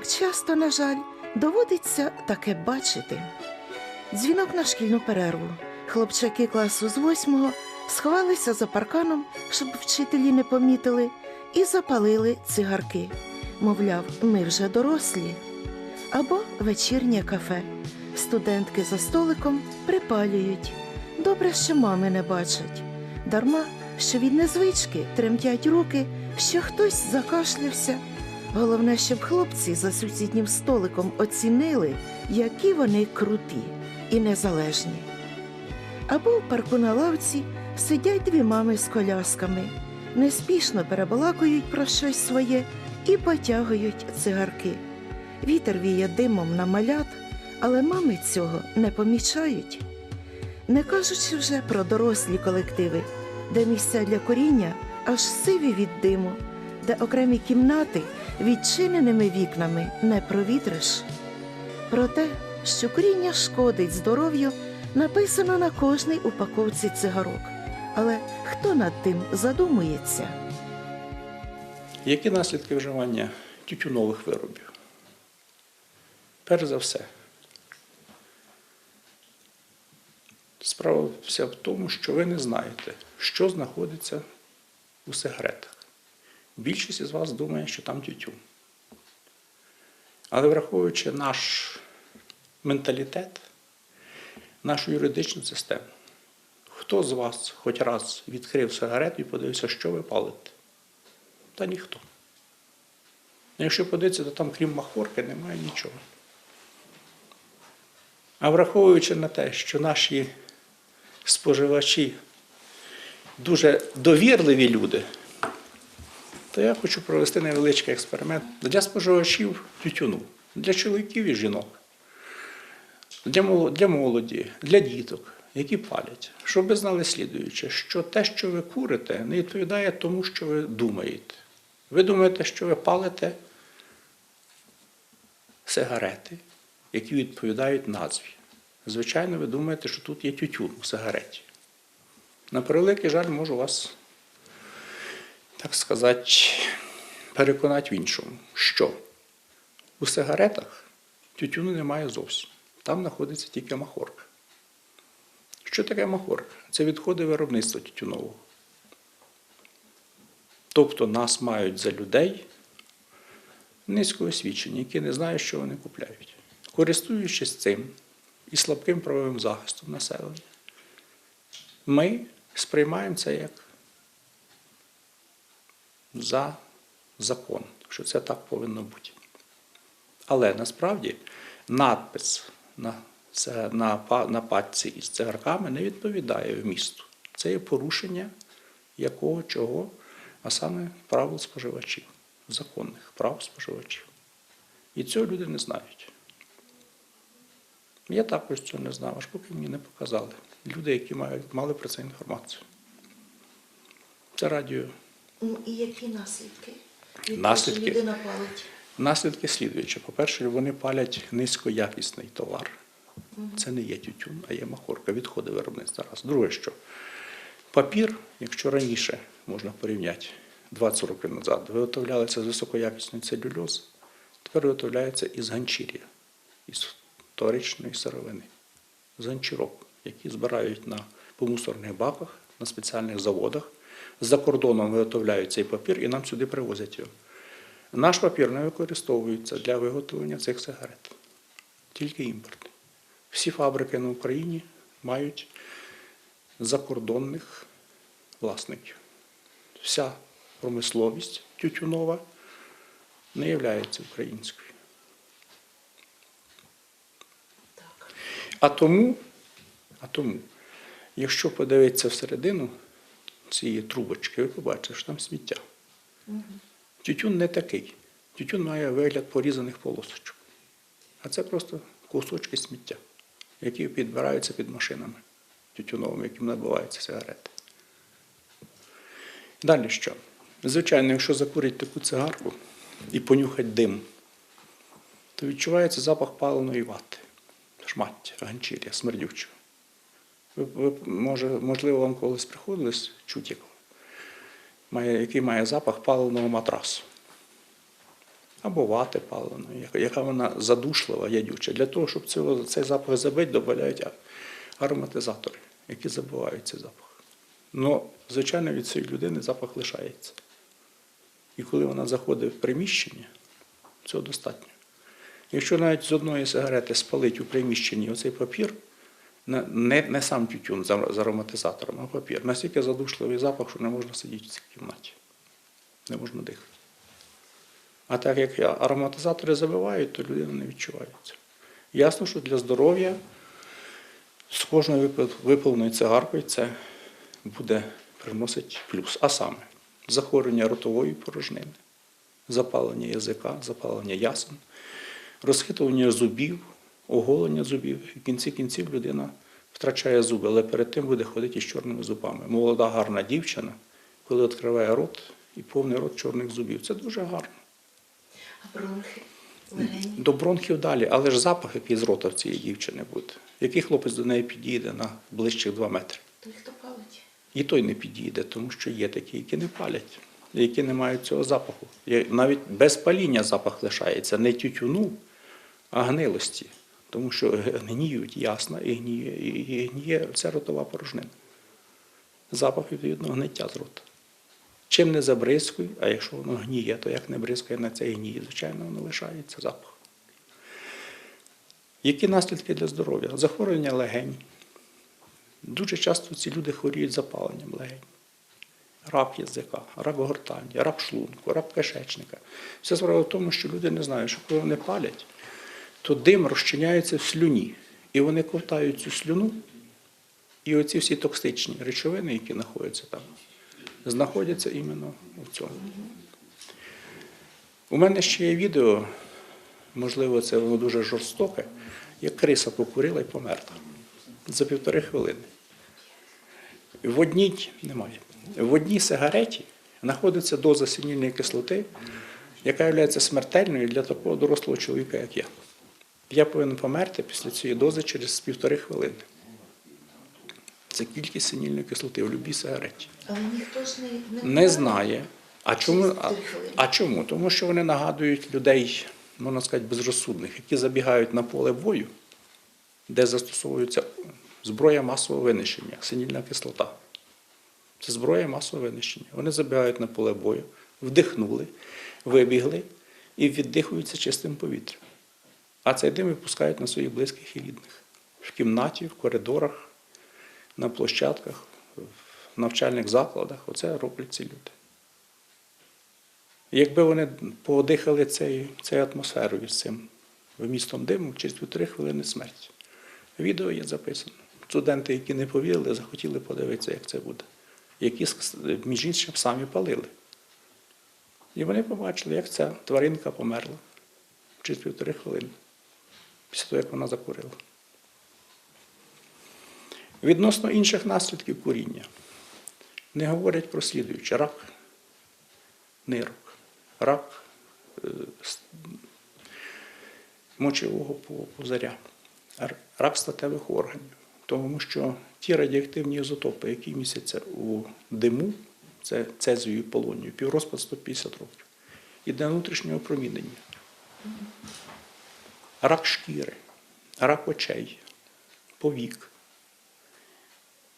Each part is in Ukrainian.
як часто, на жаль, доводиться таке бачити. Дзвінок на шкільну перерву. Хлопчаки класу з восьмого сховалися за парканом, щоб вчителі не помітили, і запалили цигарки. Мовляв, ми вже дорослі. Або вечірнє кафе. Студентки за столиком припалюють. Добре, що мами не бачать. Дарма, що від незвички тремтять руки, що хтось закашлявся. Головне, щоб хлопці за сусіднім столиком оцінили, які вони круті і незалежні. Або в парку на лавці сидять дві мами з колясками, неспішно перебалакують про щось своє і потягують цигарки. Вітер віє димом на малят, але мами цього не помічають. Не кажучи вже про дорослі колективи, де місця для коріння аж сиві від диму, де окремі кімнати відчиненими вікнами не провітриш. Про те, що коріння шкодить здоров'ю, написано на кожній упаковці цигарок. Але хто над тим задумується? Які наслідки вживання тютюнових виробів? Перш за все, справа вся в тому, що ви не знаєте, що знаходиться у сигаретах. Більшість із вас думає, що там тютюн. Але враховуючи наш менталітет, нашу юридичну систему, хто з вас хоч раз відкрив сигарету і подивився, що ви палите? Та ніхто. Якщо подивитися, то там, крім махорки, немає нічого. А враховуючи на те, що наші споживачі дуже довірливі люди, то я хочу провести невеличкий експеримент для споживачів тютюну, для чоловіків і жінок, для молоді, для діток, які палять, щоб ви знали слідуюче, що те, що ви курите, не відповідає тому, що ви думаєте. Ви думаєте, що ви палите сигарети, які відповідають назві. Звичайно, ви думаєте, що тут є тютюн у сигареті. На превеликий жаль, можу вас, так сказати, переконати в іншому, що у сигаретах тютюну немає зовсім. Там знаходиться тільки махорка. Що таке махорка? Це відходи виробництва тютюнового. Тобто нас мають за людей низькоосвічені, які не знають, що вони купляють. Користуючись цим і слабким правовим захистом населення, ми сприймаємо це як за закон, що це так повинно бути. Але насправді надпис на, на, на пачці із цигарками не відповідає вмісту. Це є порушення якого чого, а саме правил споживачів, законних прав споживачів. І цього люди не знають. Я також цього не знав, аж поки мені не показали. Люди, які мають, мали про це інформацію. Це радіо. Ну і які наслідки? Від Наслідки? людина палить? Наслідки слідуючі. По-перше, вони палять низькоякісний товар. Це не є тютюн, а є махорка, відходи виробництва. Раз. Друге, що папір, якщо раніше можна порівняти 20 років назад, виготовлялися з високоякісної целюльози, тепер виготовляється із ганчір'я, із вторичної сировини, з ганчірок, які збирають на по мусорних баках, на спеціальних заводах. За кордоном виготовляють цей папір і нам сюди привозять його. Наш папір не використовується для виготовлення цих сигарет, тільки імпортний. Всі фабрики на Україні мають закордонних власників. Вся промисловість тютюнова не є українською. А тому, а тому, якщо подивитися всередину цієї трубочки, ви побачите, що там сміття. Тютюн не такий. Тютюн має вигляд порізаних полосочок. А це просто кусочки сміття, які підбираються під машинами тютюновими, яким набиваються сигарети. Далі що? Звичайно, якщо закурити таку цигарку і понюхати дим, то відчувається запах паленої вати, шмаття, ганчір'я, смердючого. Ви, може, можливо, вам колись приходилось чути, який має запах паленого матрасу. або вати паленої, яка- вона задушлива, ядюча. Для того, щоб цього, цей запах забити, додають ароматизатори, які забивають цей запах. Ну, звичайно, від цієї людини запах лишається. І коли вона заходить в приміщення, цього достатньо. Якщо навіть з одної сигарети спалить у приміщенні оцей папір, не, не, сам тютюн з ар- ароматизатором, а папір, настільки задушливий запах, що не можна сидіти в цій кімнаті. Не можна дихати. А так як ароматизатори забивають, то людина не відчувається. Ясно, що для здоров'я з кожною випи- випаленою цигаркою це буде приносити плюс. А саме захворювання ротової порожнини, запалення язика, запалення ясен, розхитування зубів, оголення зубів. І в кінці кінців людина втрачає зуби, але перед тим буде ходити із чорними зубами. Молода, гарна дівчина, коли відкриває рот і повний рот чорних зубів. Це дуже гарно. А бронхи, легені. До бронхів далі, але ж запах, який з рота в цієї дівчини буде. Який хлопець до неї підійде на ближчих 2 метри? Той, хто палить. І той не підійде, тому що є такі, які не палять, які не мають цього запаху. Навіть без паління запах лишається не тютюну, а гнилості. Тому що гніють ясна і гніє, і гніє це ротова порожнина. Запах відповідно гниття з рота. Чим не забризкуй, а якщо воно гніє, то як не бризкає на це гніє, звичайно, воно лишається запах. Які наслідки для здоров'я? Захворювання легень. Дуже часто ці люди хворіють запаленням легень. Рак язика, рак гортані, рак шлунку, рак кишечника. Вся справа в тому, що люди не знають, що коли вони палять, то дим розчиняється в слюні. І вони ковтають цю слюну, і оці всі токсичні речовини, які знаходяться там, знаходяться іменно в цьому. У мене ще є відео, можливо, це воно дуже жорстоке, як криса покурила і померла за півтори хвилини. В одній немає. В одній сигареті знаходиться доза синільної кислоти, яка є смертельною для такого дорослого чоловіка, як я. Я повинен померти після цієї дози через півтори хвилини. Це кількість синільної кислоти в будь-якій сигареті. Але ніхто ж не, Не знає. А чому, а, а чому? Тому що вони нагадують людей, можна сказати, безрозсудних, які забігають на поле бою, де застосовується зброя масового винищення, синільна кислота. Це зброя масового винищення. Вони забігають на поле бою, вдихнули, вибігли і віддихуються чистим повітрям. А цей дим випускають на своїх близьких і рідних. В кімнаті, в коридорах, на площадках, в навчальних закладах. Оце роблять ці люди. Якби вони подихали цей, цією атмосферою з цим вмістом диму, через півтори хвилини смерть. Відео є записано. Студенти, які не повірили, захотіли подивитися, як це буде. Які, між іншим, самі палили. І вони побачили, як ця тваринка померла через півтори хвилини, після того, як вона закурила. Відносно інших наслідків куріння. Не говорять про слідуюче рак нирок, рак е, с- мочового пу- рак статевих органів. Тому що ті радіоактивні ізотопи, які містяться у диму, це цезію і полонію, піврозпад 150 років, іде внутрішнього опромінення. Рак шкіри, рак очей, повік,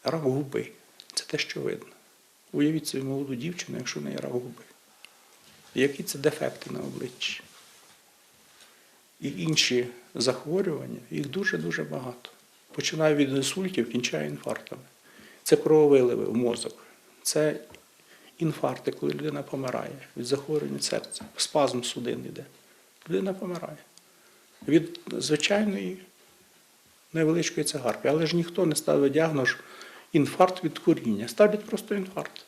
рак губи це те, що видно. Уявіть собі молоду дівчину, якщо в неї рак губи. Які це дефекти на обличчі? І інші захворювання, їх дуже-дуже багато. Починає від інсультів, кінчає інфарктами. Це крововиливи в мозок, це інфаркти, коли людина помирає від захворювання серця, спазм судин йде. Людина помирає. Від звичайної невеличкої цигарки. Але ж ніхто не ставить діагноз інфаркт від куріння. Ставлять просто інфаркт.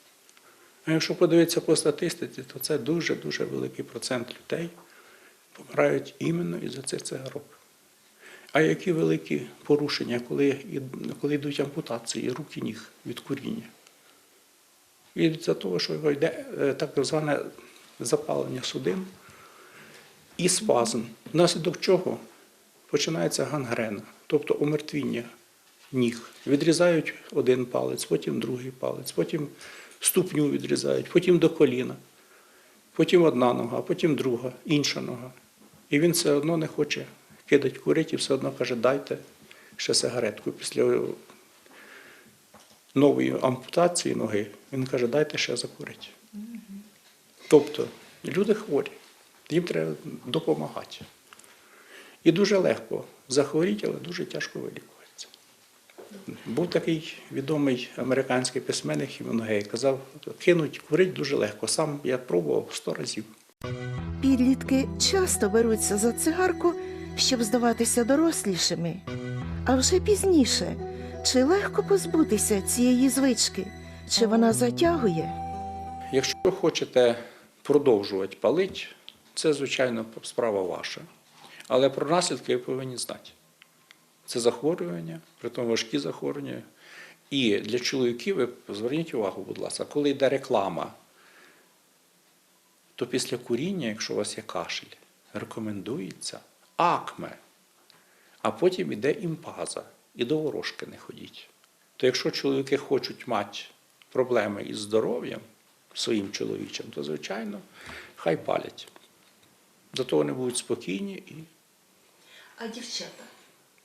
А якщо подивитися по статистиці, то це дуже-дуже великий процент людей помирають іменно із-за цих цигарок. А які великі порушення, коли, коли йдуть ампутації рук і ніг від куріння? І за того, що йде е, так зване запалення судин і спазм, внаслідок чого починається гангрена, тобто омертвіння ніг. Відрізають один палець, потім другий палець, потім ступню відрізають, потім до коліна. потім одна нога, потім друга, інша нога. І він все одно не хоче кидати курити, і все одно каже, дайте ще сигаретку. Після нової ампутації ноги він каже, дайте ще закурити. Тобто люди хворі, їм треба допомагати. І дуже легко захворіти, але дуже тяжко вилікуватися. Був такий відомий американський письменник Хімінгей, казав, кинуть курить дуже легко. Сам я пробував сто разів. Підлітки часто беруться за цигарку, щоб здаватися дорослішими. А вже пізніше, чи легко позбутися цієї звички, чи вона затягує? Якщо хочете продовжувати палити, це, звичайно, справа ваша. Але про наслідки ви повинні знати. Це захворювання, притом важкі захворювання. І для чоловіків, ви зверніть увагу, будь ласка, коли йде реклама, то після куріння, якщо у вас є кашель, рекомендується акме, а потім йде імпаза, і до ворожки не ходіть. То якщо чоловіки хочуть мати проблеми із здоров'ям своїм чоловічим, то звичайно хай палять. Зато вони будуть спокійні. І... А дівчата?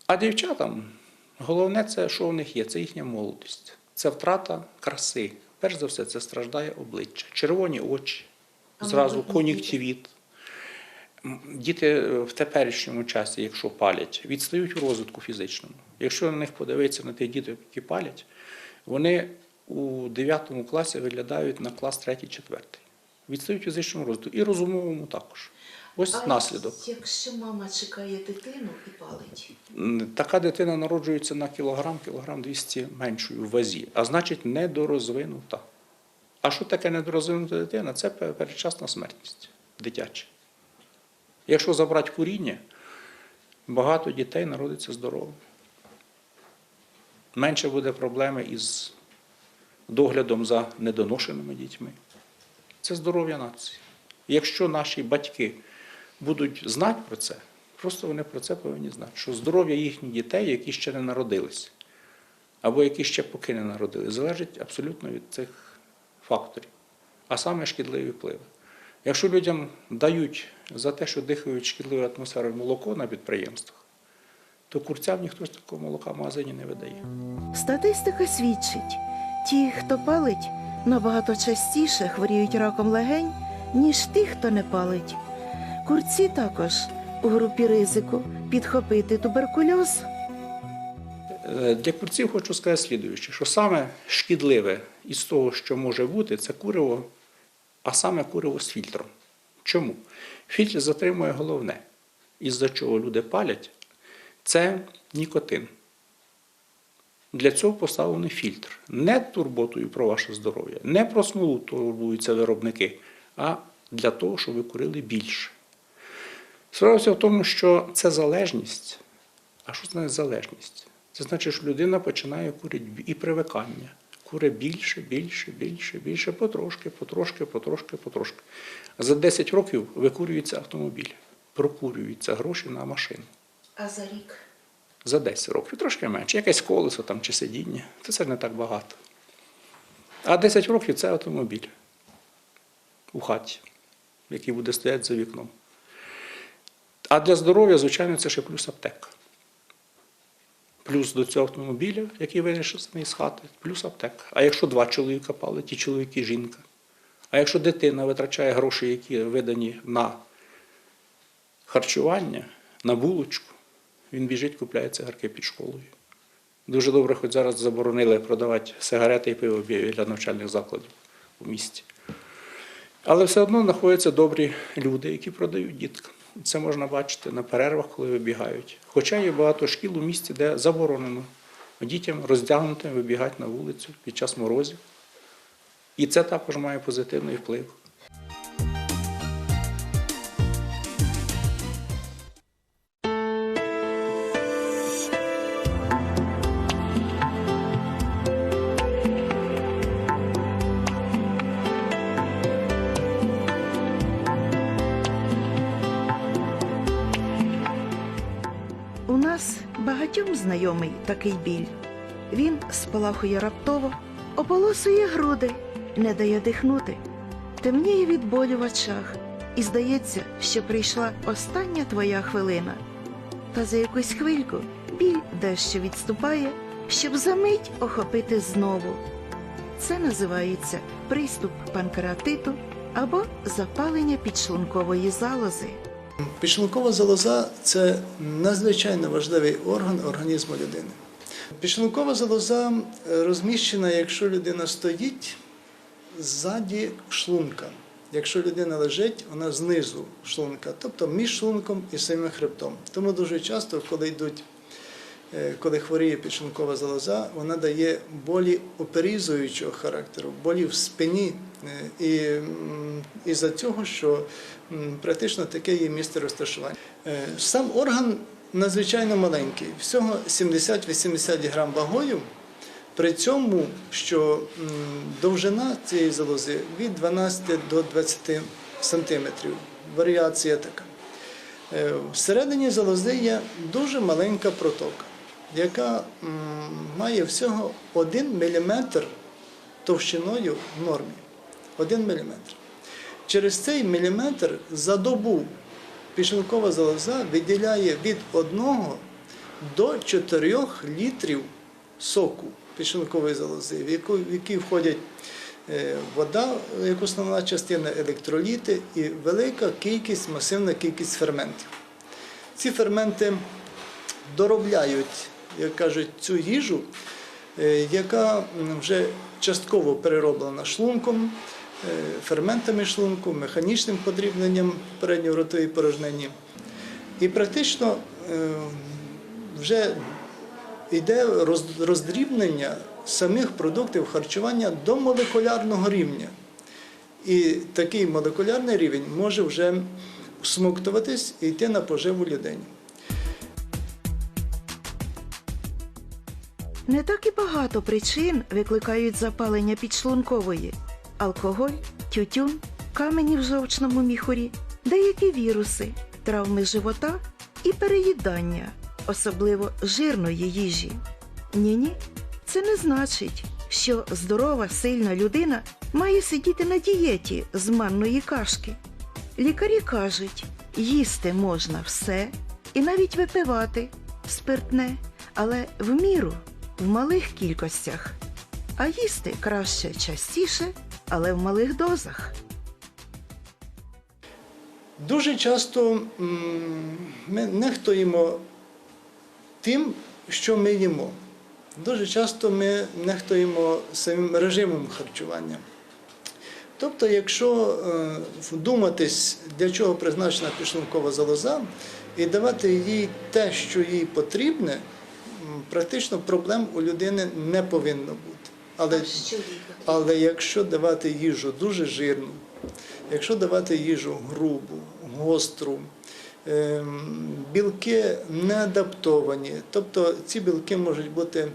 А дівчатам головне це, що в них є, це їхня молодість, це втрата краси. Перш за все, це страждає обличчя, червоні очі, А зразу кон'юктивіт. Діти е, в теперішньому часі, якщо палять, відстають у розвитку фізичному. Якщо на них подивитися на тих дітей, які палять, вони у 9 класі виглядають на клас 3-4. Відстають у фізичному розвитку і розумовому також. Ось наслідок. Якщо мама чекає дитину і палить, Така дитина народжується на кілограм, кілограм 200 меншою в вазі, а значить недорозвинута. А що таке недорозвинута дитина? Це пе- передчасна смертність дитяча. Якщо забрати куріння, багато дітей народиться здоровими. Менше буде проблеми із доглядом за недоношеними дітьми. Це здоров'я нації. Якщо наші батьки будуть знати про це, просто вони про це повинні знати, що здоров'я їхніх дітей, які ще не народились, або які ще поки не народились, залежить абсолютно від цих факторів, а саме шкідливі впливи. Якщо людям дають за те, що дихають шкідливою атмосферою молоко на підприємствах, то курцям ніхто ж такого молока в магазині не видає. статистика свідчить, ті, хто палить, набагато частіше хворіють раком легень, ніж ті, хто не палить. Курці також у групі ризику підхопити туберкульоз. Е, Для курців хочу сказати слідуюче, що саме шкідливе із того, що може бути, це куриво, а саме куриво з фільтром. Чому? Фільтр затримує головне, із-за чого люди палять, це нікотин. Для цього поставлений фільтр. Не турботою про ваше здоров'я, не про смолу турбуються виробники, а для того, щоб ви курили більше. Справа вся в тому, що це залежність. А що значить залежність? Це значить, що людина починає курити і привикання. Куре більше, більше, більше, більше, потрошки, потрошки, потрошки, потрошки. А за 10 років викурюється автомобіль, прокурюються гроші на машину. А за рік? За 10 років, трошки менше. Якесь колесо там чи сидіння, це не так багато. А 10 років це автомобіль у хаті, який буде стояти за вікном. А для здоров'я, звичайно, це ще плюс аптека. Плюс до цього автомобіля, який винесений з хати, плюс аптека. А якщо два чоловіка палить, і чоловік, і жінка. А якщо дитина витрачає гроші, які видані на харчування, на булочку, він біжить, купляє цигарки під школою. Дуже добре, хоч зараз заборонили продавати сигарети і пиво біля навчальних закладів у місті. Але все одно знаходяться добрі люди, які продають діткам. Це можна бачити на перервах, коли вибігають. Хоча є багато шкіл у місті, де заборонено дітям роздягнутим вибігати на вулицю під час морозів. І це також має позитивний вплив. Такий біль. Він спалахує раптово, ополосує груди, не дає дихнути. темніє від болю в очах, і здається, що прийшла остання твоя хвилина. Та за якусь хвильку біль дещо відступає, щоб за мить охопити знову. Це називається приступ панкреатиту або запалення підшлункової залози. Підшлункова залоза це надзвичайно важливий орган організму людини. Підшлункова залоза е, розміщена, якщо людина стоїть ззаді шлунка. Якщо людина лежить, вона знизу шлунка, тобто між шлунком і самим хребтом. Тому дуже часто, коли йдуть, е, коли хворіє підшлункова залоза, вона дає болі оперізуючого характеру, болі в спині. Е, І із-за цього, що практично таке є місце розташування. Сам орган надзвичайно маленький, всього 70-80 грам вагою. При цьому, що довжина цієї залози від 12 до 20 сантиметрів. Варіація така. Е, Всередині залози є дуже маленька протока, яка має всього 1 мм товщиною в нормі. 1 мм. Через цей міліметр за добу пішункова залоза виділяє від 1 до 4 літрів соку пішункової залози, в які входять е, вода як основна частина, електроліти і велика кількість, масивна кількість ферментів. Ці ферменти доробляють, як кажуть, цю їжу, е, яка вже частково перероблена шлунком, ферментами шлунку, механічним подрібненням передньої ротової порожнини. І практично е, вже йде роздрібнення самих продуктів харчування до молекулярного рівня. І такий молекулярний рівень може вже всмоктуватись і йти на поживу людині. Не так і багато причин викликають запалення підшлункової: алкоголь, тютюн, камені в жовчному міхурі, деякі віруси, травми живота і переїдання, особливо жирної їжі. Ні-ні, це не значить, що здорова, сильна людина має сидіти на дієті з манної кашки. Лікарі кажуть, їсти можна все і навіть випивати спиртне, але в міру, в малих кількостях. А їсти краще частіше, але в малих дозах. Дуже часто ми нехтуємо тим, що ми їмо. Дуже часто ми нехтуємо самим режимом харчування. Тобто, якщо е, вдуматись, для чого призначена підшлункова залоза, і давати їй те, що їй потрібне, практично проблем у людини не повинно бути. Але, але якщо давати їжу дуже жирну, якщо давати їжу грубу, гостру, ем, білки не адаптовані, тобто ці білки можуть бути,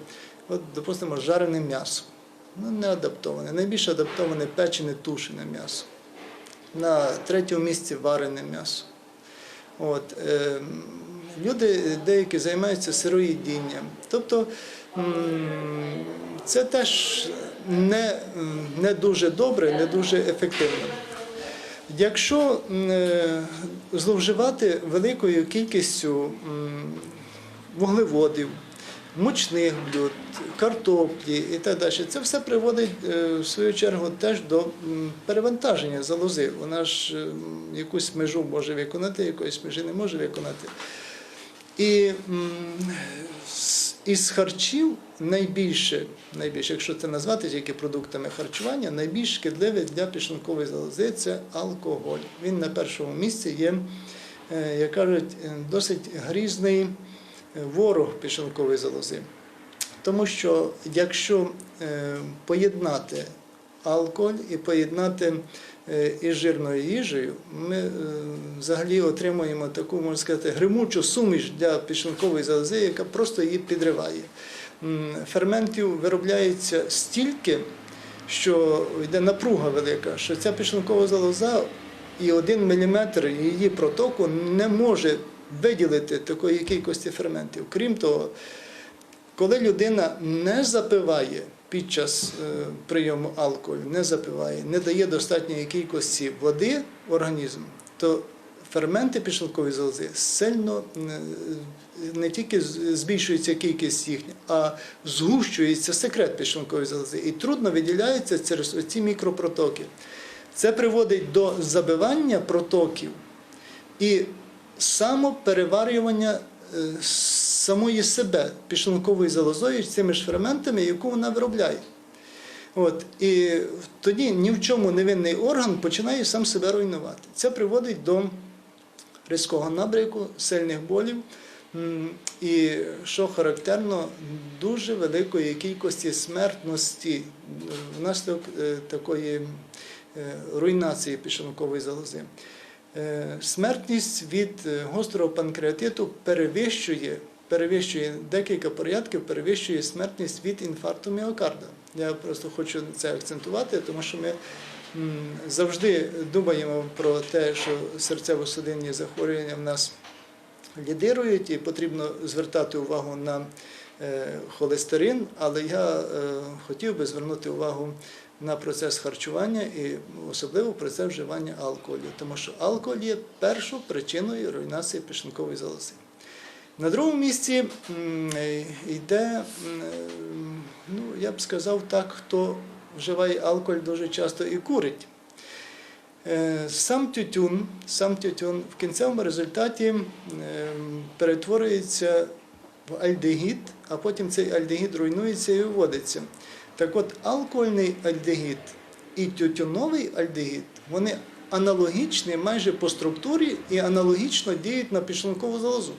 от, допустимо, жарене м'ясо. Ну, не адаптоване. Найбільш адаптоване печене тушене м'ясо. На третьому місці варене м'ясо. От, е, люди деякі займаються сироїдінням. Тобто це теж не, не дуже добре, не дуже ефективно. Якщо е, зловживати великою кількістю вуглеводів, мучних блюд, картоплі і так далі, це все приводить е, в свою чергу теж до перевантаження залози. Вона ж якусь межу може виконати, якоїсь межі не може виконати. І із харчів найбільше, найбільше, якщо це назвати тільки продуктами харчування, найбільш шкідливий для підшлункової залози це алкоголь. Він на першому місці є, е, як кажуть, е, досить грізний е, ворог підшлункової залози. Тому що якщо поєднати алкоголь і поєднати із жирною їжею, ми е, взагалі отримуємо таку, можна сказати, гримучу суміш для підшлункової залози, яка просто її підриває. Ферментів виробляється стільки, що йде напруга велика, що ця підшлункова залоза і один міліметр її протоку не може виділити такої кількості ферментів. Крім того, коли людина не запиває під час е, прийому алкоголю не запиває, не дає достатньої кількості води в організм, то ферменти підшлункової залози сильно е, не тільки збільшується кількість їхня, а згущується секрет підшлункової залози і трудно виділяється через ці мікропротоки. Це приводить до забивання протоків і самопереварювання е, самої себе підшлунковою залозою цими ж ферментами, яку вона виробляє. От, і тоді ні в чому невинний орган починає сам себе руйнувати. Це приводить до різкого набряку, сильних болів. І що характерно, дуже великої кількості смертності внаслідок е, такої е, руйнації підшлункової залози. Е, Смертність від гострого панкреатиту перевищує, перевищує декілька порядків, перевищує смертність від інфаркту міокарда. Я просто хочу це акцентувати, тому що ми завжди думаємо про те, що серцево-судинні захворювання в нас лідирують, і потрібно звертати увагу на е, холестерин, але я е, хотів би звернути увагу на процес харчування і особливо процес вживання алкоголю, тому що алкоголь є першою причиною руйнації пішункової залози. На другому місці йде, ну, я б сказав так, хто вживає алкоголь дуже часто і курить. Е, Сам тютюн, сам тютюн в кінцевому результаті перетворюється в альдегід, а потім цей альдегід руйнується і виводиться. Так от, алкогольний альдегід і тютюновий альдегід, вони аналогічні майже по структурі і аналогічно діють на підшлункову залозу.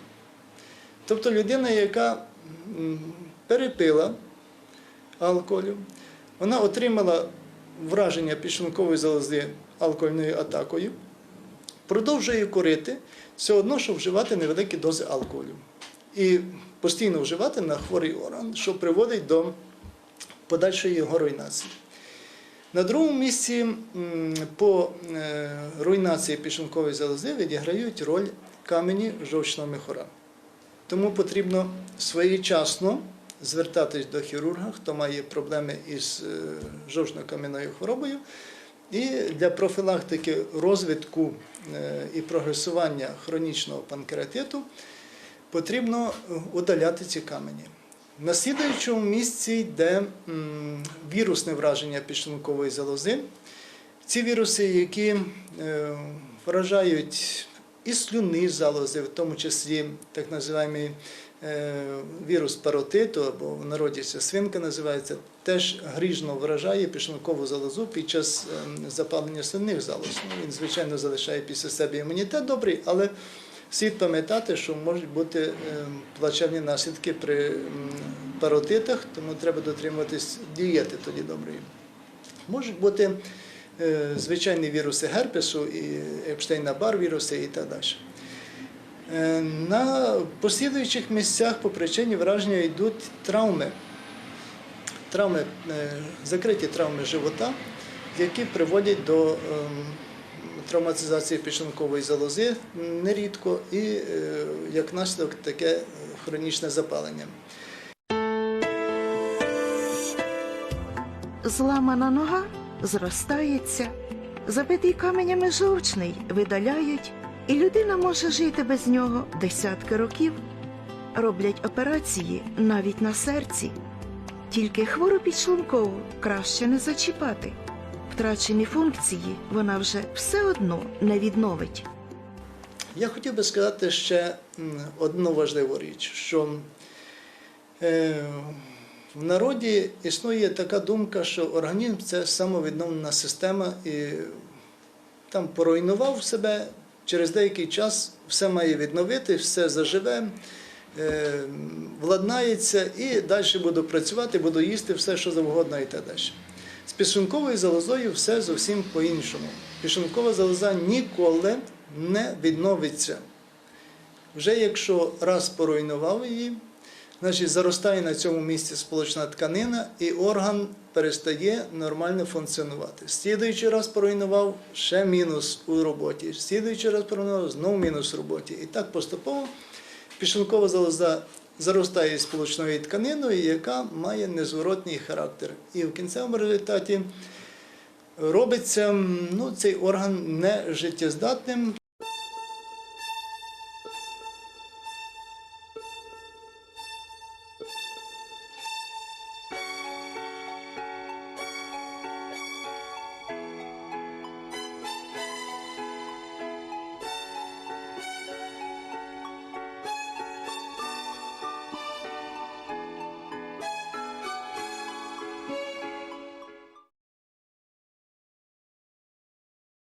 Тобто людина, яка перепила алкоголю, вона отримала враження підшлункової залози алкогольною атакою, продовжує курити, все одно, що вживати невеликі дози алкоголю. І постійно вживати на хворий орган, що приводить до подальшої його руйнації. На другому місці по е, руйнації підшлункової залози відіграють роль камені жовчного міхура. Тому потрібно своєчасно звертатись до хірурга, хто має проблеми із е, жовчно-кам'яною хворобою, і для профілактики розвитку е, і прогресування хронічного панкреатиту потрібно е, удаляти ці камені. На слідуючому місці йде вірусне враження підшлункової залози. Ці віруси, які вражають і слюни залози, в тому числі так називаємо е, вірус паротиту, або в народі ця свинка називається, теж гріжно вражає підшлункову залозу під час ем, запалення слинних залоз. Ну, Він, звичайно, залишає після себе імунітет добрий, але слід пам'ятати, що можуть бути ем, плачевні наслідки при паротитах, тому треба дотримуватись дієти тоді доброї. Можуть бути звичайні віруси герпесу, і Епштейна-Бар віруси і так далі. Е, На послідуючих місцях по причині враження йдуть травми. Травми, е, закриті травми живота, які приводять до ем, травматизації підшлункової залози нерідко і е, як наслідок таке е, хронічне запалення. Зламана нога зростається, забитий каменями жовчний видаляють, і людина може жити без нього десятки років. Роблять операції навіть на серці. Тільки хвору підшлункову краще не зачіпати. Втрачені функції вона вже все одно не відновить. Я хотів би сказати ще одну важливу річ, що е, в народі існує така думка, що організм це самовідновлена система, і там поруйнував себе, через деякий час все має відновити, все заживе, е, владнається і далі буду працювати, буду їсти все, що завгодно і так далі. З підшлунковою залозою все зовсім по-іншому. Підшлункова залоза ніколи не відновиться. Вже якщо раз поруйнував її, значить заростає на цьому місці сполучна тканина, і орган перестає нормально функціонувати. Слідуючий раз поруйнував, ще мінус у роботі. Слідуючий раз поруйнував, знову мінус у роботі. І так поступово підшлункова залоза заростає сполучною тканиною, яка має незворотній характер. І в кінцевому результаті робиться ну, цей орган нежиттєздатним.